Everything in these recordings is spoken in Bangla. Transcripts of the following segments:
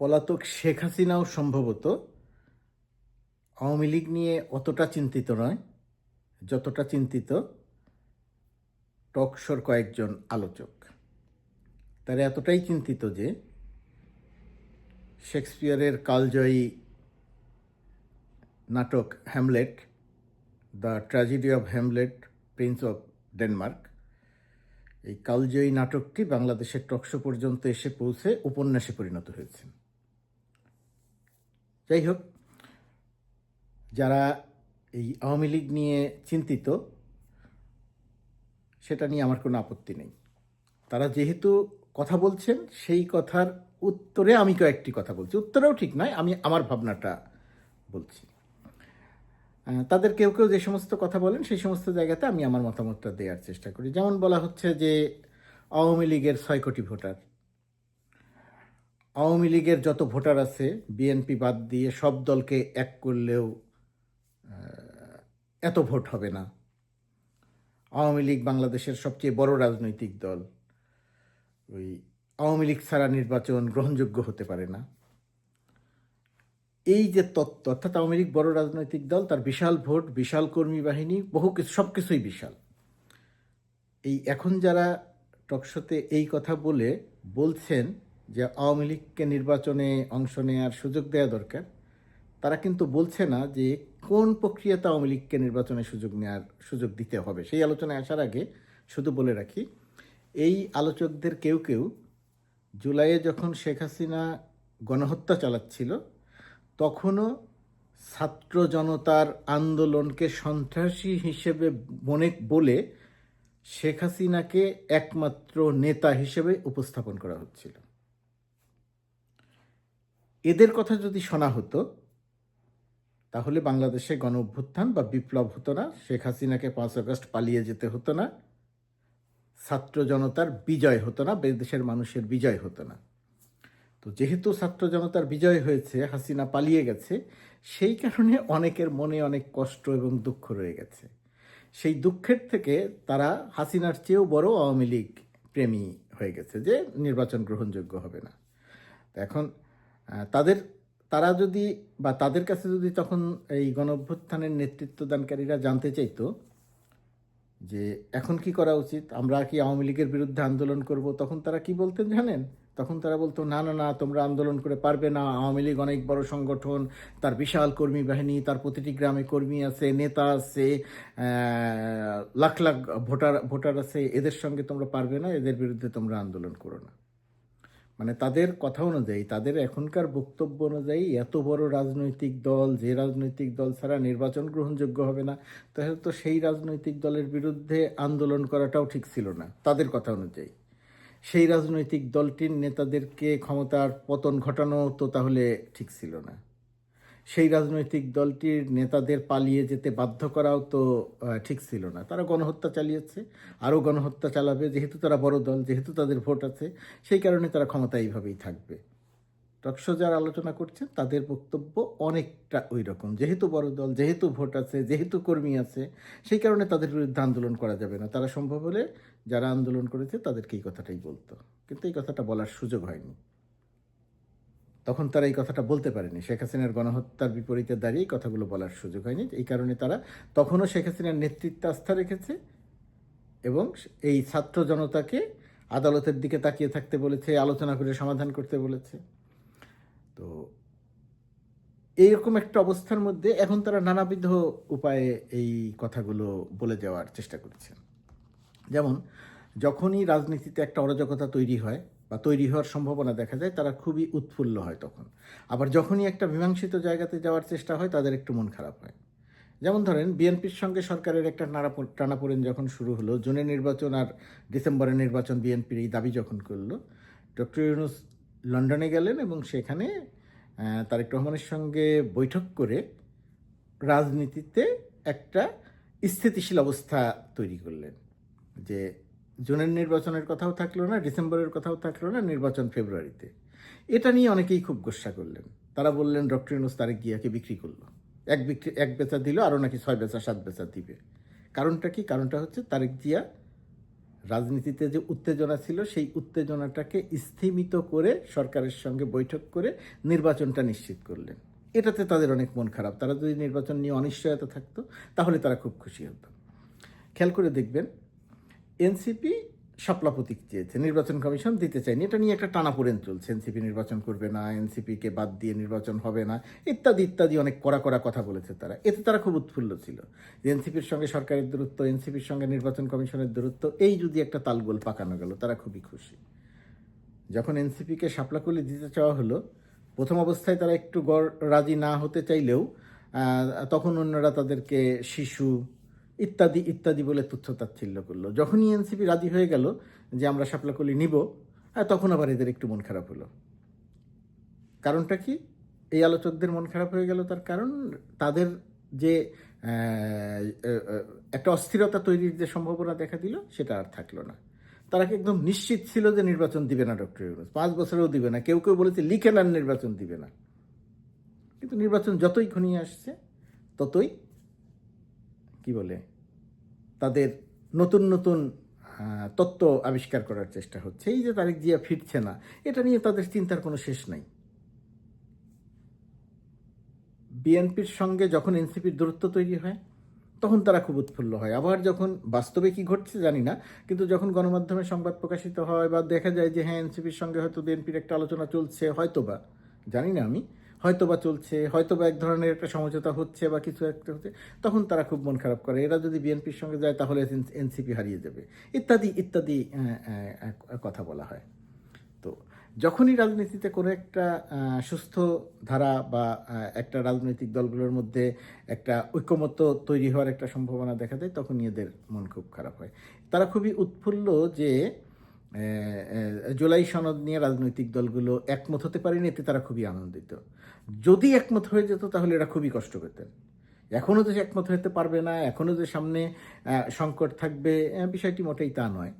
পলাতক শেখ হাসিনাও সম্ভবত আওয়ামী লীগ নিয়ে অতটা চিন্তিত নয়, যতটা চিন্তিত টকশোর কয়েকজন আলোচক। তারা এতটাই চিন্তিত যে শেক্সপিয়ারের কালজয়ী নাটক Hamlet, the tragedy of Hamlet, prince of Denmark, এই কালজয়ী নাটকটি বাংলাদেশের টকশো পর্যন্ত এসে পৌঁছে উপন্যাসে পরিণত হয়েছে। যাই হোক যারা এই আওয়ামী লীগ নিয়ে চিন্তিত, সেটা নিয়ে আমার কোনো আপত্তি নেই। তারা যেহেতু কথা বলছেন, সেই কথার উত্তরে আমি কয়েকটি কথা বলছি। উত্তরেও ঠিক নয়, আমি আমার ভাবনাটা বলছি। তাদের কেউ কেউ যে সমস্ত কথা বলেন, সেই সমস্ত জায়গাতে আমি আমার মতামতটা দেওয়ার চেষ্টা করি। যেমন বলা হচ্ছে যে, আওয়ামী লীগের ছয় কোটি ভোটার। আওয়ামী লীগের যত ভোটার আছে, বিএনপি বাদ দিয়ে সব দলকে এক করলেও এত ভোট হবে না। আওয়ামী লীগ বাংলাদেশের সবচেয়ে বড় রাজনৈতিক দল। ওই আওয়ামী লীগ ছাড়া নির্বাচন গ্রহণযোগ্য হতে পারে না। এই যে তত্ত্ব, অর্থাৎ আওয়ামী লীগ বড় রাজনৈতিক দল, তার বিশাল ভোট, বিশাল কর্মী বাহিনী, বহু কিছু, সব কিছুই বিশাল। এই এখন যারা টকশোতে এই কথা বলে বলছেন যে আওয়ামী লীগকে নির্বাচনে অংশ নেওয়ার সুযোগ দেওয়া দরকার, তারা কিন্তু বলছে না যে কোন প্রক্রিয়াতে আওয়ামী লীগকে নির্বাচনে সুযোগ নেওয়ার সুযোগ দিতে হবে। সেই আলোচনায় আসার আগে শুধু বলে রাখি, এই আলোচকদের কেউ কেউ জুলাইয়ে যখন শেখ হাসিনা গণহত্যা চালাচ্ছিল, তখনও ছাত্র জনতার আন্দোলনকে সন্ত্রাসী হিসেবে মনে, বলে শেখ হাসিনাকে একমাত্র নেতা হিসেবে উপস্থাপন করা হচ্ছিল। এদের কথা যদি শোনা হতো, তাহলে বাংলাদেশে গণ অভ্যুত্থান বা বিপ্লব হতো না, শেখ হাসিনাকে পাঁচ আগস্ট পালিয়ে যেতে হতো না, ছাত্র জনতার বিজয় হতো না, দেশের মানুষের বিজয় হতো না। তো যেহেতু ছাত্র জনতার বিজয় হয়েছে, হাসিনা পালিয়ে গেছে, সেই কারণে অনেকের মনে অনেক কষ্ট এবং দুঃখ রয়ে গেছে। সেই দুঃখের থেকে তারা হাসিনার চেয়েও বড় আওয়ামী লীগ প্রেমী হয়ে গেছে যে নির্বাচন গ্রহণযোগ্য হবে না। এখন তাদের, তারা যদি, বা তাদের কাছে যদি তখন এই গণ অভ্যুত্থানের নেতৃত্বদানকারীরা জানতে চাইতো যে এখন কি করা উচিত, আমরা কি আওয়ামী লীগের বিরুদ্ধে আন্দোলন করব, তখন তারা কি বলতেন জানেন? তখন তারা বলতো, না না না, তোমরা আন্দোলন করে পারবে না, আওয়ামী লীগ অনেক বড় সংগঠন, তার বিশাল কর্মী বাহিনী, তার প্রতিটি গ্রামে কর্মী আছে, নেতা আছে লাখ লাখ ভোটার ভোটার আছে, এদের সঙ্গে তোমরা পারবে না, এদের বিরুদ্ধে তোমরা আন্দোলন করো না। মানে তাদের কথা অনুযায়ী, তাদের এখনকার বক্তব্য অনুযায়ী এত বড় রাজনৈতিক দল, যে রাজনৈতিক দল ছাড়া নির্বাচন গ্রহণযোগ্য হবে না, তাহলে তো সেই রাজনৈতিক দলের বিরুদ্ধে আন্দোলন করাটাও ঠিক ছিল না, তাদের কথা অনুযায়ী। সেই রাজনৈতিক দলটির নেতাদেরকে ক্ষমতার পতন ঘটানো তো তাহলে ঠিক ছিল না। সেই রাজনৈতিক দলটির নেতাদের পালিয়ে যেতে বাধ্য করাও তো ঠিক ছিল না। তারা গণহত্যা চালিয়েছে, আরও গণহত্যা চালাবে, যেহেতু তারা বড় দল, যেহেতু তাদের ভোট আছে, সেই কারণে তারা ক্ষমতা এইভাবেই থাকবে। টকশো যারা আলোচনা করছে তাদের বক্তব্য অনেকটা ওই রকম যেহেতু বড় দল, যেহেতু ভোট আছে, যেহেতু কর্মী আছে, সেই কারণে তাদের বিরুদ্ধে আন্দোলন করা যাবে না। তারা সম্ভব হলে যারা আন্দোলন করেছে, তাদেরকে এই কথাটাই বলতো। কিন্তু এই কথাটা বলার সুযোগ হয়নি। তখন তারা এই কথাটা বলতে পারেনি। শেখ হাসিনার গণহত্যার বিপরীতে দাঁড়িয়ে কথাগুলো বলার সুযোগ হয়নি। এই কারণে তারা তখনও শেখ হাসিনার নেতৃত্বে আস্থা রেখেছে এবং এই ছাত্র জনতাকে আদালতের দিকে তাকিয়ে থাকতে বলেছে, আলোচনা করে সমাধান করতে বলেছে। তো এইরকম একটা অবস্থার মধ্যে এখন তারা নানাবিধ উপায়ে এই কথাগুলো বলে যাওয়ার চেষ্টা করছে। যেমন, যখনই রাজনীতিতে একটা অরাজকতা তৈরি হয় বা তৈরি হওয়ার সম্ভাবনা দেখা যায়, তারা খুবই উৎফুল্ল হয় তখন। আবার যখনই একটা মীমাংসিত জায়গাতে যাওয়ার চেষ্টা হয়, তাদের একটু মন খারাপ হয়। যেমন ধরেন, বিএনপির সঙ্গে সরকারের একটা টানাপোড়েন যখন শুরু হলো, জুনে নির্বাচন আর ডিসেম্বরের নির্বাচন বিএনপির এই দাবি যখন করল, ডক্টর ইউনুস লন্ডনে গেলেন এবং সেখানে তারেক রহমানের সঙ্গে বৈঠক করে রাজনীতিতে একটা স্থিতিশীল অবস্থা তৈরি করলেন। যে জুনের নির্বাচনের কথাও থাকল না, ডিসেম্বরের কথাও থাকল না, নির্বাচন ফেব্রুয়ারিতে। এটা নিয়ে অনেকেই খুব গোসা করলেন। তারা বললেন, ডক্টর ইউনুস তারেক গিয়াকে বিক্রি করল। এক বিক্রি, এক বেচা দিল, আরও নাকি ছয় বেচা, সাত বেচা দিবে। কারণটা কি? কারণটা হচ্ছে তারেক জিয়া রাজনীতিতে যে উত্তেজনা ছিল, সেই উত্তেজনাটাকে স্থিমিত করে সরকারের সঙ্গে বৈঠক করে নির্বাচনটা নিশ্চিত করলেন। এটাতে তাদের অনেক মন খারাপ। তারা যদি নির্বাচন নিয়ে অনিশ্চয়তা থাকতো, তাহলে তারা খুব খুশি হতো। খেয়াল করে দেখবেন এনসিপি শাপলা প্রতীক চেয়েছে, নির্বাচন কমিশন দিতে চায়নি। এটা নিয়ে একটা টানাপোড়েন চলছে। এনসিপি নির্বাচন করবে না, এনসিপিকে বাদ দিয়ে নির্বাচন হবে না, ইত্যাদি ইত্যাদি অনেক কড়া কড়া কথা বলেছে তারা। এতে তারা খুব উৎফুল্ল ছিল। এনসিপির সঙ্গে সরকারের দূরত্ব, এনসিপির সঙ্গে নির্বাচন কমিশনের দূরত্ব, এই যদি একটা তালগোল পাকানো গেল, তারা খুবই খুশি। যখন এনসিপিকে শাপলাকলি দিতে চাওয়া হলো, প্রথম অবস্থায় তারা একটু গড় রাজি না হতে চাইলেও তখন অন্যরা তাদেরকে শিশু ইত্যাদি ইত্যাদি বলে তুচ্ছতাচ্ছিল্য করল। যখনই এনসিপি রাজি হয়ে গেল যে আমরা শাপলাকলি নিব আহ, তখন আবার এদের একটু মন খারাপ হলো। কারণটা কি? এই আলোচকদের মন খারাপ হয়ে গেল তার কারণ তাদের যে একটা অস্থিরতা তৈরির যে সম্ভাবনা দেখা দিল সেটা আর থাকল না। তারা একদম নিশ্চিত ছিল যে নির্বাচন দিবে না ডক্টর ইউনুস? পাঁচ বছরেও দিবে না। কেউ কেউ বলেছে লিখে নেন নির্বাচন দিবে না। কিন্তু নির্বাচন যতই ঘনিয়ে আসছে ততই কি বলে তাদের নতুন নতুন তত্ত্ব আবিষ্কার করার চেষ্টা হচ্ছে। এই যে তারেক জিয়া ফিরছে না, এটা নিয়ে তাদের চিন্তার কোনো শেষ নাই। বিএনপির সঙ্গে যখন এনসিপির দূরত্ব তৈরি হয়, তখন তারা খুব উৎফুল্ল হয়। আবার যখন বাস্তবে কি ঘটছে জানি না, কিন্তু যখন গণমাধ্যমে সংবাদ প্রকাশিত হয় বা দেখা যায় যে হ্যাঁ এনসিপির সঙ্গে হয়তো বিএনপির একটা আলোচনা চলছে হয়তো বা জানি না আমি। হয়তোবা চলছে, হয়তোবা এক ধরনের একটা সমঝোতা হচ্ছে বা কিছু একটা হচ্ছে, তখন তারা খুব মন খারাপ করে। এরা যদি বিএনপির সঙ্গে যায় তাহলে এনসিপি হারিয়ে যাবে। ইত্যাদি ইত্যাদি কথা বলা হয়। তো যখনই রাজনীতিতে কোনো একটা সুস্থ ধারা বা একটা রাজনৈতিক দলগুলোর মধ্যে একটা ঐক্যমত্য তৈরি হওয়ার একটা সম্ভাবনা দেখা দেয় তখনই এদের মন খুব খারাপ হয়। তারা খুবই উৎফুল্ল যে জুলাই সনদ নিয়ে রাজনৈতিক দলগুলো একমত হতে পারেনি, এতে তারা খুবই আনন্দিত। যদি একমত হয়ে যেত, তাহলে এরা খুবই কষ্ট পেতেন। এখনও যে একমত হতে পারবে না, এখনও যে সামনে সংকট থাকবে বিষয়টি মোটেই তা নয়।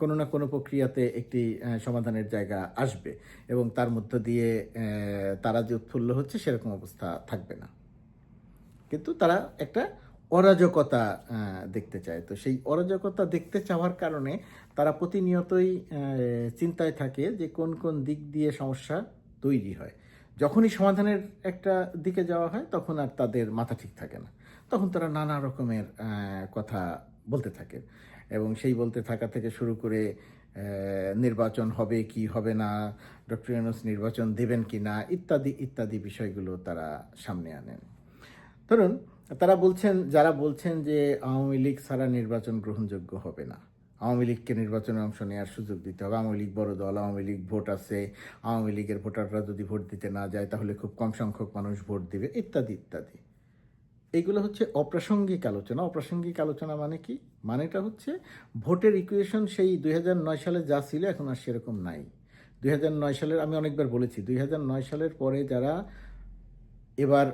কোনো না কোনো প্রক্রিয়াতে একটি সমাধানের জায়গা আসবে এবং তার মধ্য দিয়ে তারা যে উৎফুল্ল হচ্ছে, সেরকম অবস্থা থাকবে না। কিন্তু তারা একটা অরাজকতা দেখতে চায়। তো সেই অরাজকতা দেখতে চাওয়ার কারণে তারা প্রতিনিয়তই চিন্তায় থাকে যে কোন কোন দিক দিয়ে সমস্যা তৈরি হয়। যখনই সমাধানের একটা দিকে যাওয়া হয়, তখন আর তাদের মাথা ঠিক থাকে না। তখন তারা নানা রকমের কথা বলতে থাকে এবং সেই বলতে থাকা থেকে শুরু করে নির্বাচন হবে কি হবে না, ডক্টর ইউনুস নির্বাচন দেবেন কি না, ইত্যাদি ইত্যাদি বিষয়গুলো তারা সামনে আনেন। ধরুন তারা বলছেন, যারা বলছেন যে আওয়ামী লীগ ছাড়া নির্বাচন গ্রহণযোগ্য হবে না। আওয়ামী লীগকে নির্বাচনে অংশ নেওয়ার সুযোগ দিতে হবে। আওয়ামী লীগ বড় দল, আওয়ামী লীগ ভোট আছে। আওয়ামী লীগের ভোটাররা যদি ভোট দিতে না যায়, তাহলে খুব কম সংখ্যক মানুষ ভোট দিবে, ইত্যাদি ইত্যাদি। এইগুলো হচ্ছে অপ্রাসঙ্গিক আলোচনা। অপ্রাসঙ্গিক আলোচনা মানে কি? মানেটা হচ্ছে ভোটের ইকুয়েশন সেই দুই হাজার নয় সালে যা ছিল, এখন আর সেরকম নাই। দুই হাজার নয় সালের, আমি অনেকবার বলেছি, দুই হাজার নয় সালের পরে যারা এবার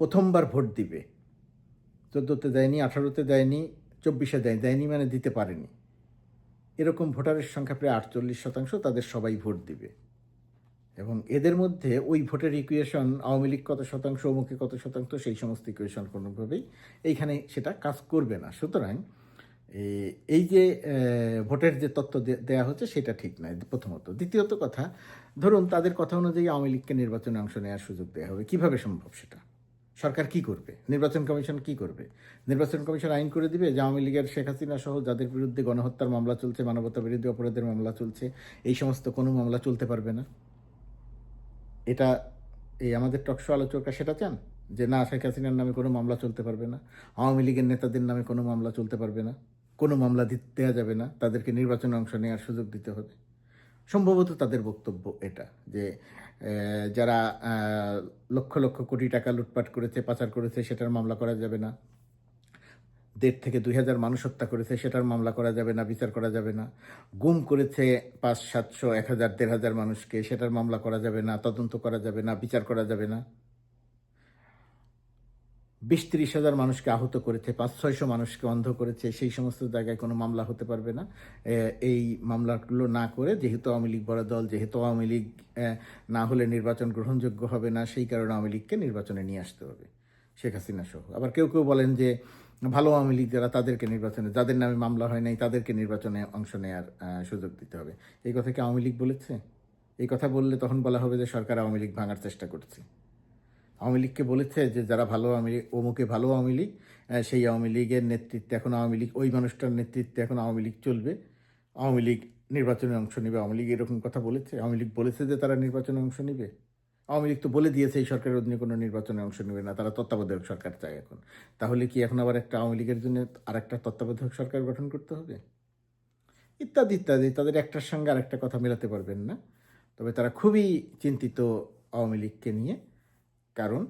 প্রথমবার ভোট দিবে চোদ্দোতে দেয়নি, আঠারোতে দেয়নি, চব্বিশে দেয়, দেয়নি মানে দিতে পারেনি। এরকম ভোটারের সংখ্যা প্রায় আটচল্লিশ শতাংশ তাদের সবাই ভোট দিবে। এবং এদের মধ্যে ওই ভোটের ইকুয়েশন আওয়ামী লীগ কত শতাংশ, অমুকে কত শতাংশ, সেই সমস্ত ইকুয়েশন কোনোভাবেই এইখানে সেটা কাজ করবে না। সুতরাং এই যে ভোটের যে তত্ত্ব দেয়া হচ্ছে সেটা ঠিক নয় প্রথমত। দ্বিতীয়ত কথা, ধরুন তাদের কথা অনুযায়ী আওয়ামী লীগকে নির্বাচনে অংশ নেওয়ার সুযোগ দেওয়া হবে। কীভাবে সম্ভব সেটা? সরকার কি করবে? নির্বাচন কমিশন কি করবে? নির্বাচন কমিশন আইন করে দিবে যে আওয়ামী লীগের শেখ হাসিনা সহ যাদের বিরুদ্ধে গণহত্যার মামলা চলছে, মানবতা বিরোধী অপরাধের মামলা চলছে, এই সমস্ত কোনো মামলা চলতে পারবে না। এটা এই আমাদের টকশো আলোচকরা সেটা চান? যে না, শেখ হাসিনার নামে কোনো মামলা চলতে পারবে না, আওয়ামী লীগের নেতাদের নামে কোনো মামলা চলতে পারবে না, কোনো মামলা দেওয়া যাবে না, তাদেরকে নির্বাচনে অংশ নেওয়ার সুযোগ দিতে হবে। সম্ভবত তাদের বক্তব্য এটা, যে যারা লক্ষ লক্ষ কোটি টাকা লুটপাট করেছে, পাচার করেছে, সেটার মামলা করা যাবে না। দেড় থেকে দুই হাজার মানুষ হত্যা করেছে, সেটার মামলা করা যাবে না, বিচার করা যাবে না। গুম করেছে পাঁচ, সাতশো, এক হাজার, দেড় হাজার মানুষকে, সেটার মামলা করা যাবে না, তদন্ত করা যাবে না, বিচার করা যাবে না। বিশ তিরিশ হাজার মানুষকে আহত করেছে পাঁচ ছয়শো মানুষকে অন্ধ করেছে, সেই সমস্ত জায়গায় কোনো মামলা হতে পারবে না। এই মামলাগুলো না করে যেহেতু আওয়ামী লীগ বড় দল, যেহেতু আওয়ামী লীগ না হলে নির্বাচন গ্রহণযোগ্য হবে না, সেই কারণে আওয়ামী লীগকে নির্বাচনে নিয়ে আসতে হবে, শেখ হাসিনা সহ। আবার কেউ কেউ বলেন যে ভালো আওয়ামী লীগ যারা, তাদেরকে নির্বাচনে, যাদের নামে মামলা হয় নাই, তাদেরকে নির্বাচনে অংশ নেওয়ার সুযোগ দিতে হবে। এই কথা কি আওয়ামী লীগ বলেছে? এই কথা বললে তখন বলা হবে যে সরকার আওয়ামী লীগ ভাঙার চেষ্টা করছে। আওয়ামী লীগকে বলেছে যে যারা ভালো আওয়ামী লীগ, অমুকে ভালো আওয়ামী লীগ সেই আওয়ামী লীগের নেতৃত্বে এখন আওয়ামী লীগ, ওই মানুষটার নেতৃত্বে এখন আওয়ামী লীগ চলবে। আওয়ামী লীগ নির্বাচনে অংশ নেবে। আওয়ামী লীগ এরকম কথা বলেছে। আওয়ামী লীগ বলেছে যে তারা নির্বাচনে অংশ নেবে। আওয়ামী লীগ তো বলে দিয়েছে এই সরকারের অধীনে কোনো নির্বাচনে অংশ নেবে না। তারা তত্ত্বাবধায়ক সরকার চায় এখন। তাহলে কি এখন আবার একটা আওয়ামী লীগের জন্য আর একটা তত্ত্বাবধায়ক সরকার গঠন করতে হবে? ইত্যাদি ইত্যাদি। তাদের একটার সঙ্গে আরেকটা কথা মেলাতে পারবেন না। তবে তারা খুবই চিন্তিত আওয়ামী লীগকে নিয়ে। কারণ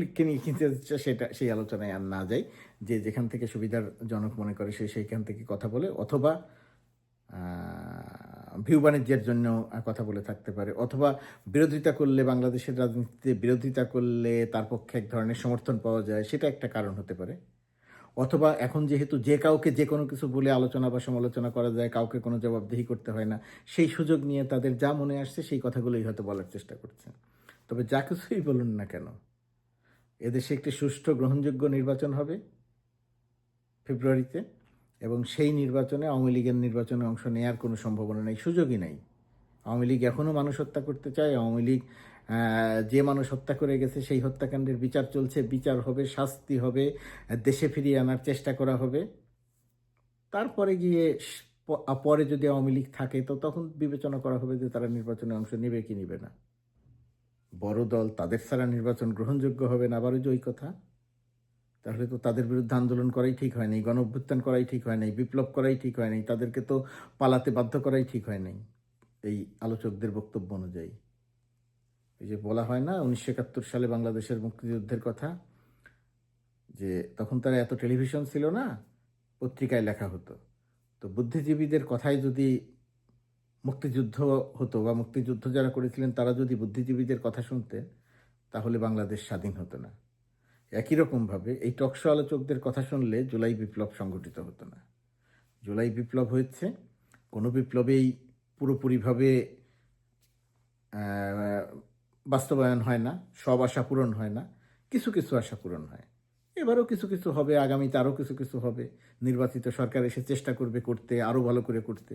লীগকে নিয়ে কিন্তু সেটা, সেই আলোচনায় আর না যাই। যে যেখান থেকে সুবিধার জনক মনে করে, সে সেইখান থেকে কথা বলে, অথবা ভিউ বাণিজ্যের জন্য কথা বলে থাকতে পারে, অথবা বিরোধিতা করলে, বাংলাদেশের রাজনীতিতে বিরোধিতা করলে তার পক্ষে এক ধরনের সমর্থন পাওয়া যায়, সেটা একটা কারণ হতে পারে। অথবা এখন যেহেতু যে কাউকে যে কোনো কিছু বলে আলোচনা বা সমালোচনা করা যায়, কাউকে কোনো জবাবদিহি করতে হয় না, সেই সুযোগ নিয়ে তাদের যা মনে আসছে, সেই কথাগুলোই হয়তো বলার চেষ্টা করছে। তবে যা কিছুই বলুন না কেন? এদেশে একটি সুষ্ঠু গ্রহণযোগ্য নির্বাচন হবে ফেব্রুয়ারিতে, এবং সেই নির্বাচনে আওয়ামী লীগের নির্বাচনে অংশ নেওয়ার কোনো সম্ভাবনা নেই, সুযোগই নাই। আওয়ামী লীগ এখনও মানুষ হত্যা করতে চায়। আওয়ামী লীগ যে মানুষ হত্যা করে গেছে সেই হত্যাকাণ্ডের বিচার চলছে। বিচার হবে, শাস্তি হবে, দেশে ফিরিয়ে আনার চেষ্টা করা হবে। তারপরে গিয়ে পরে যদি আওয়ামী লীগ থাকে, তো তখন বিবেচনা করা হবে যে তারা নির্বাচনে অংশ নেবে কি নেবে না। বড় দল তাদের ছাড়া নির্বাচন গ্রহণযোগ্য হবে না, আবারও যে ওই কথা। তাহলে তো তাদের বিরুদ্ধে আন্দোলন করাই ঠিক হয় নাই গণ অভ্যুত্থান করাই ঠিক হয় নাই বিপ্লব করাই ঠিক হয় নাই তাদেরকে তো পালাতে বাধ্য করাই ঠিক হয় নাই এই আলোচকদের বক্তব্য অনুযায়ী। এই যে বলা হয় না, উনিশশো একাত্তর সালে বাংলাদেশের মুক্তিযুদ্ধের কথা, যে তখন তারা এত টেলিভিশন ছিল না, পত্রিকায় লেখা হতো। তো বুদ্ধিজীবীদের কথাই যদি মুক্তিযুদ্ধ হতো বা মুক্তিযুদ্ধ যারা করেছিলেন, তারা যদি বুদ্ধিজীবীদের কথা শুনতেন, তাহলে বাংলাদেশ স্বাধীন হতো না। একই রকমভাবে এই টকশো আলোচকদের কথা শুনলে জুলাই বিপ্লব সংগঠিত হতো না। জুলাই বিপ্লব হয়েছে, কোনো বিপ্লবেই পুরোপুরিভাবে বাস্তবায়ন হয় না, সব আশা পূরণ হয় না, কিছু কিছু আশা পূরণ হয়। এবারও কিছু কিছু হবে, আগামীতে আরও কিছু কিছু হবে। নির্বাচিত সরকার এসে চেষ্টা করবে করতে, আরও ভালো করে করতে।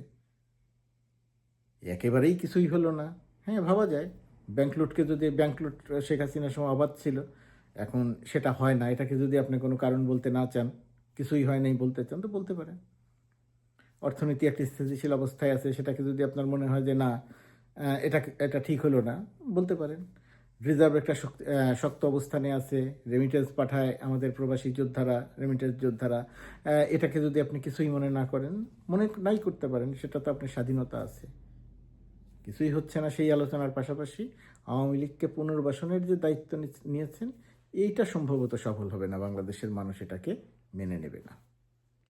একেবারেই কিছুই হলো না। হ্যাঁ ভাবা যায়। ব্যাংক লুটকে যদি ব্যাংক লুট শেখ হাসিনার সময় অবাধ ছিল, এখন সেটা হয় না। এটাকে যদি আপনি কোনো কারণ বলতে না চান, কিছুই হয় নাই বলতে চান, তো বলতে পারেন। অর্থনীতি একটি স্থিতিশীল অবস্থায় আছে, সেটাকে যদি আপনার মনে হয় যে না এটা এটা ঠিক হলো না, বলতে পারেন। রিজার্ভ একটা শক্ত অবস্থানে আছে রেমিটেন্স পাঠায় আমাদের প্রবাসী যোদ্ধারা রেমিটেন্স যোদ্ধারা এটাকে যদি আপনি কিছুই মনে না করেন, মনে নাই করতে পারেন, সেটা তো আপনার স্বাধীনতা আছে। কিছুই হচ্ছে না সেই আলোচনার পাশাপাশি আওয়ামী লীগকে পুনর্বাসনের যে দায়িত্ব নিয়েছেন, এইটা সম্ভবত সফল হবে না। বাংলাদেশের মানুষ এটাকে মেনে নেবে না।